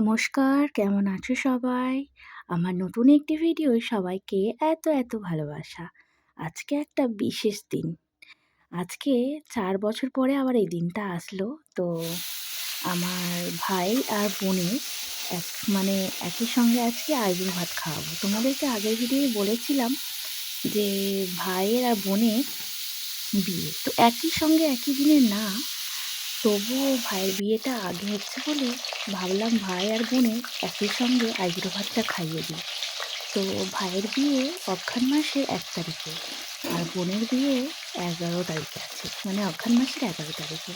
নমস্কার, কেমন আছো সবাই? আমার নতুন একটি ভিডিও সবাইকে এত এত ভালোবাসা। আজকে একটা বিশেষ দিন। আজকে চার বছর পরে আবার এই দিনটা আসলো। তো আমার ভাই আর বোনের এক মানে একই সঙ্গে আজকে আইবুড় ভাত খাওয়াবো। তোমাদেরকে আগের ভিডিও বলেছিলাম যে ভাইয়ের আর বোনের বিয়ে। তো একই সঙ্গে একই দিনে না তবুও ভাইয়ের বিয়েটা আগে হচ্ছে বলে ভাবলাম ভাই আর বোনের একই সঙ্গে আইবুড়ো ভাতটা খাইয়ে দিই। তো ভাইয়ের বিয়ে অঘ্রান মাসের এক তারিখে আর বোনের বিয়ে এগারো তারিখে আছে মানে অঘ্রান মাসের এগারো তারিখে।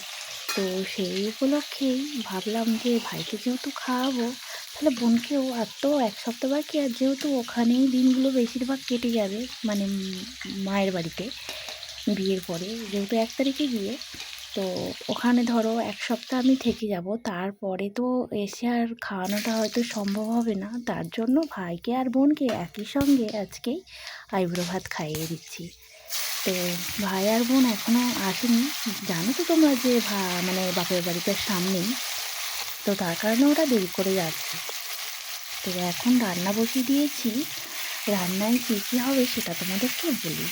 তো সেই উপলক্ষেই ভাবলাম যে ভাইকে যেহেতু খাওয়াবো, তাহলে বোনকেও আর তো এক সপ্তাহ বাকি, আর যেহেতু ওখানেই দিনগুলো বেশিরভাগ কেটে যাবে মানে মায়ের বাড়িতে বিয়ের পরে, যেহেতু এক তারিখে গিয়ে তো ওখানে ধরো এক সপ্তাহ আমি থেকে যাব। তারপরে তো এসে আর খাওয়ানোটা হয়তো সম্ভব হবে না। তার জন্য ভাইকে আর বোনকে একই সঙ্গে আজকেই আইবুড়ো ভাত খাইয়ে দিচ্ছি। তো ভাই আর বোন এখনও আসেনি। জানো তো তোমরা যে ভা মানে বাপের বাড়িতে সামনেই তো তার কারণে ওরা দেরি করে যাচ্ছে। তো এখন রান্না বসিয়ে দিয়েছি। রান্নায় কী কী হবে সেটা তোমাদেরকে বলি।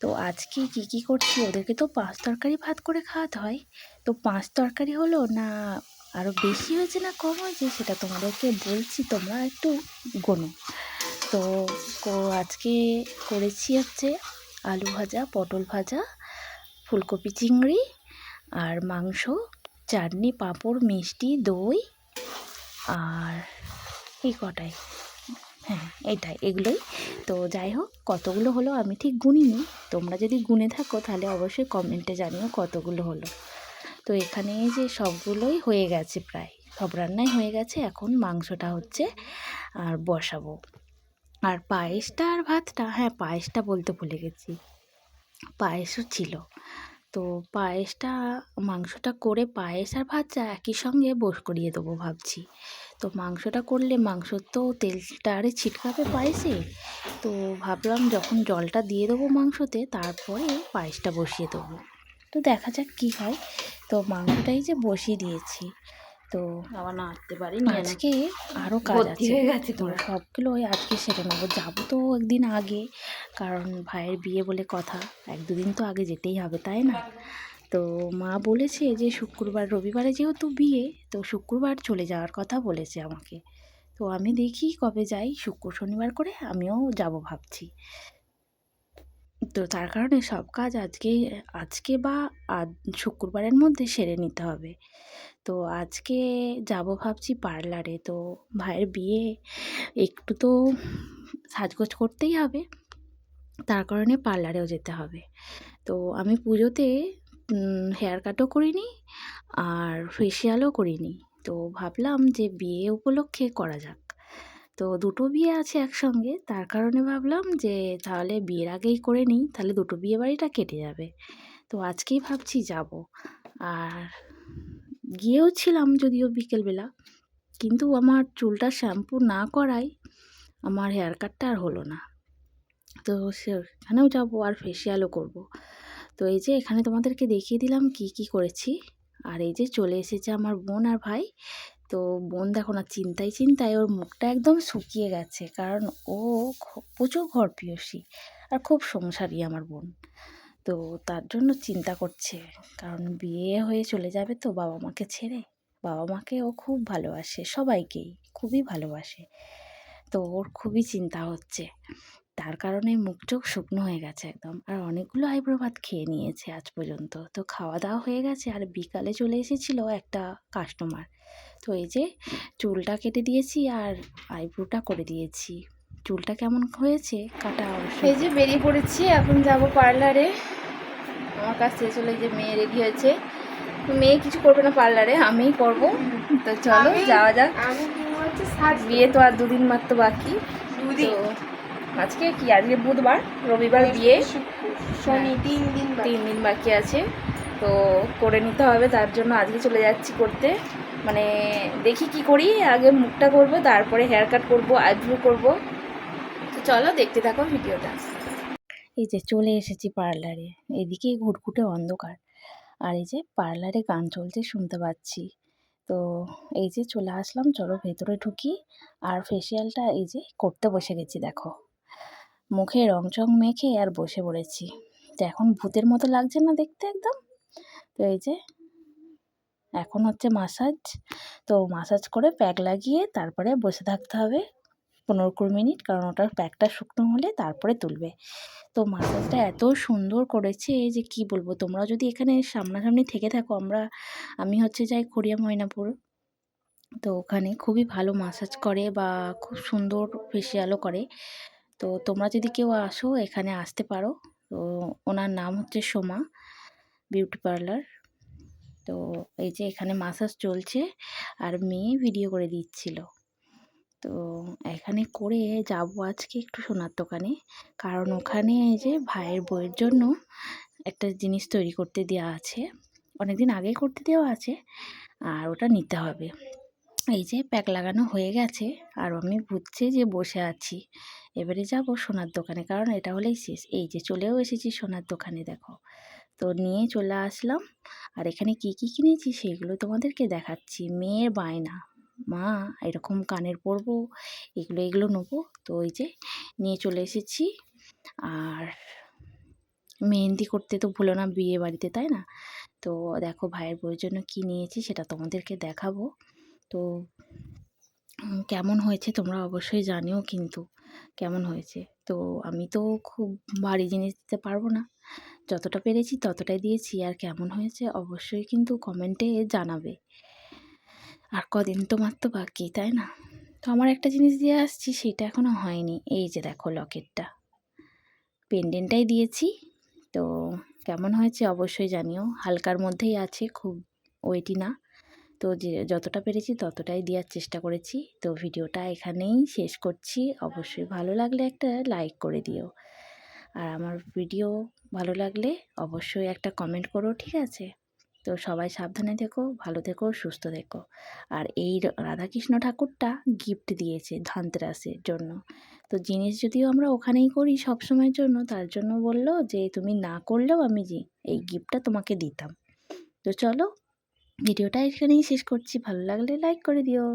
তো আজকে কি কি করছি? ওদেরকে তো পাঁচ তরকারি ভাত করে খাওয়াতে হয়। তো পাঁচ তরকারি হলো না আরও বেশি হয়েছে না কম হয়েছে সেটা তোমাদেরকে বলছি, তোমরা একটু গোনো। তো আজকে করেছি হচ্ছে আলু ভাজা, পটল ভাজা, ফুলকপি চিংড়ি আর মাংস, চাটনি, পাঁপড়, মিষ্টি, দই আর এই কটাই। হ্যাঁ এটাই এগুলোই। তো যাই হোক, কতগুলো হলো আমি ঠিক গুনিনি। তোমরা যদি গুনে থাকো, তাহলে অবশ্যই কমেন্টে জানিও কতগুলো হলো। তো এখানে যে সবগুলোই হয়ে গেছে প্রায়। সব রান্নাই হয়ে গেছে, এখন মাংসটা হচ্ছে আর বসাবো। আর পায়েসটা আর ভাতটা হ্যাঁ পায়েসটা বলতে ভুলে গেছি। পায়েসও ছিল। তো পায়েসটা, মাংসটা করে পায়েস আর ভাতটা একই সঙ্গে বস করিয়ে দেবো ভাবছি। তো মাংসটা করলে মাংস তো তেলটা আরে ছিটকাবে পায়েসে। তো ভাবলাম যখন জলটা দিয়ে দেবো মাংসতে তারপরে পায়েসটা বসিয়ে দেবো। তো দেখা যাক কী হয়। তো মাংসটাই যে বসিয়ে দিয়েছি। তো আবার নাড়তে পারি আজকে আরও কাজ আছে। হয়ে গেছে তো। সবগুলোই আজকে সেরে নেব। যাব তো একদিন আগে কারণ ভাইয়ের বিয়ে বলে কথা। এক দুদিন তো আগে যেতেই হবে তাই না? তো মা বলেছে যে, শুক্রবার, রবিবারে যেহেতু বিয়ে, তো শুক্রবার চলে যাওয়ার কথা বলেছে আমাকে। তো আমি দেখি কবে যাই, শুক্র, শনিবার করে আমিও যাব ভাবছি। তো তার কারণে সব কাজ আজকে আজকে বা আজ শুক্রবারের মধ্যে সেরে নিতে হবে। তো আজকে যাব ভাবছি পার্লারে। তো ভাইয়ের বিয়ে একটু তো সাজগোজ করতেই হবে। তার কারণে পার্লারেও যেতে হবে। তো আমি পুজোতে হেয়ার কাটও করিনি আর ফেসিয়ালও করিনি। তো ভাবলাম যে বিয়ে উপলক্ষে করা যাক। তো দুটো বিয়ে আছে একসঙ্গে, তার কারণে ভাবলাম যে তাহলে বিয়ের আগেই করে নিই, তাহলে দুটো বিয়ে বাড়িটা কেটে যাবে। তো আজকেই ভাবছি যাব। আর গিয়েও ছিলাম যদিও বিকেলবেলা, কিন্তু আমার চুলটা শ্যাম্পু না করায় আমার হেয়ার কাটটা আর হলো না। তো সেখানেও যাব আর ফেসিয়ালও করব। তো এই যে এখানে তোমাদেরকে দেখিয়ে দিলাম কি কি করেছি। আর এই যে চলে এসেছে আমার বোন আর ভাই। তো বোন দেখো না, চিন্তায় চিন্তায় ওর মুখটা একদম শুকিয়ে গেছে। কারণ ও প্রচুর ঘর পিয়সী আর খুব সংসারী আমার বোন। তো তার জন্য চিন্তা করছে। কারণ বিয়ে হয়ে চলে যাবে তো বাবা মাকে ছেড়ে। বাবা মাকে ও খুব ভালোবাসে, সবাইকেই খুবই ভালোবাসে। তো ওর খুবই চিন্তা হচ্ছে। তার কারণে মুখ চোখ শুকনো হয়ে গেছে একদম। আর অনেকগুলো আইব্রো ভাত খেয়ে নিয়েছে আজ পর্যন্ত। তো খাওয়া দাওয়া হয়ে গেছে আর বিকালে চলে এসেছিল একটা কাস্টমার তো এই যে চুলটা কেটে দিয়েছি আর আইব্রোটা করে দিয়েছি। চুলটা কেমন হয়েছে? কাটা এই যে বেরিয়ে পড়েছি এখন যাব পার্লারে আমার কাছ থেকে চলে যে মেয়ে রেডি হয়েছে। তো মেয়ে কিছু করবে না পার্লারে আমিই করব। তো চলো যাওয়া যাক। বিয়ে তো আর দুদিন মাত্র বাকি। দুদিন। আজকে কি? আজকে বুধবার রবিবার বিয়ে। শনি তিন দিন তিন দিন বাকি আছে। তো করে নিতে হবে তার জন্য আজকে চলে যাচ্ছি করতে। মানে দেখি কি করি আগে মুখটা করব তারপরে হেয়ার কাট করব আইব্রো করব। তো চলো দেখতে থাকো ভিডিওটা। এই যে চলে এসেছি পার্লারে এদিকে ঘুটঘুটে অন্ধকার। আর এই যে পার্লারে গান চলছে শুনতে পাচ্ছি। তো এই যে চলে আসলাম চলো ভেতরে ঢুকি। আর ফেসিয়ালটা এই যে করতে বসে গেছি দেখো। মুখে রং চং মেখে আর বসে পড়েছি। তো এখন ভূতের মতো লাগছে না দেখতে একদম। তো এই যে, এখন হচ্ছে মাসাজ। তো মাসাজ করে প্যাক লাগিয়ে তারপরে বসে থাকতে হবে পনেরো কুড়ি মিনিট, কারণ ওটার প্যাকটা শুকনো হলে তারপরে তুলবে। তো মাসাজটা এত সুন্দর করেছে যে, কি বলব? তোমরা যদি এখানে সামনাসামনি থেকে থাকো, আমরা, আমি হচ্ছে যাই খড়িয়া ময়নাপুর। তো ওখানে খুবই ভালো মাসাজ করে বা খুব সুন্দর ফেসিয়ালও করে। তো তোমরা যদি কেউ আসো, এখানে আসতে পারো। তো ওনার নাম হচ্ছে সোমা, বিউটি পার্লার। তো এই যে এখানে মাসাজ চলছে আর মেয়ে ভিডিও করে দিচ্ছিল। তো এখানে করে যাব আজকে একটু সোনার দোকানে। কারণ ওখানে এই যে ভাইয়ের বইয়ের জন্য একটা জিনিস তৈরি করতে দেওয়া আছে। অনেক দিন আগেই করতে দেওয়া আছে আর ওটা নিতে হবে। এই যে প্যাক লাগানো হয়ে গেছে আর আমি বুঝছি যে বসে আছি। এবারে যাব সোনার দোকানে। কারণ এটা হলেই শেষ। এই যে চলেও এসেছি সোনার দোকানে, দেখো। তো নিয়ে চলে আসলাম। আর এখানে কি কি কিনেছি সেগুলো তোমাদেরকে দেখাচ্ছি। মেয়ের বায়না। মা, এরকম কানের পরবো, এগুলো এগুলো নেব। তো ওই যে নিয়ে চলে এসেছি। আর মেহেন্দি করতে তো ভুলো না বিয়ে বাড়িতে, তাই না? তো দেখো ভাইয়ের বউয়ের জন্য কী নিয়েছি সেটা তোমাদেরকে দেখাবো। তো কেমন হয়েছে তোমরা অবশ্যই জানিও কিন্তু। কেমন হয়েছে? তো আমি তো খুব ভারী জিনিস দিতে পারব না। যতটা পেরেছি ততটাই দিয়েছি। আর কেমন হয়েছে অবশ্যই কিন্তু কমেন্টে জানাবে। আর কদিন তো মাত্র বাকি, তাই না? তো আমার একটা জিনিস দিয়ে আসছি, সেটা এখনও হয়নি। এই যে দেখো লকেটটা। পেন্ডেন্টটাই দিয়েছি। তো কেমন হয়েছে অবশ্যই জানিও। হালকার মধ্যেই আছে, খুব ওয়েটি না। তো যে যতটা পেরেছি ততটাই দেওয়ার চেষ্টা করেছি। তো ভিডিওটা এখানেই শেষ করছি। অবশ্যই ভালো লাগলে একটা লাইক করে দিও। আর আমার ভিডিও ভালো লাগলে অবশ্যই একটা কমেন্ট করো, ঠিক আছে? তো সবাই সাবধানে থেকো, ভালো থেকো, সুস্থ থেকো। আর এই রাধাকৃষ্ণ ঠাকুরটা গিফট দিয়েছে ধনতেরাসের জন্য। তো জিনিস যদিও আমরা ওখানেই করি সব সময়ের জন্য, তার জন্য বলল যে, তুমি না করলেও আমি এই গিফটটা তোমাকে দিতাম। তো চলো ভিডিওটা এখানেই শেষ করছি। ভালো লাগলে লাইক করে দিও।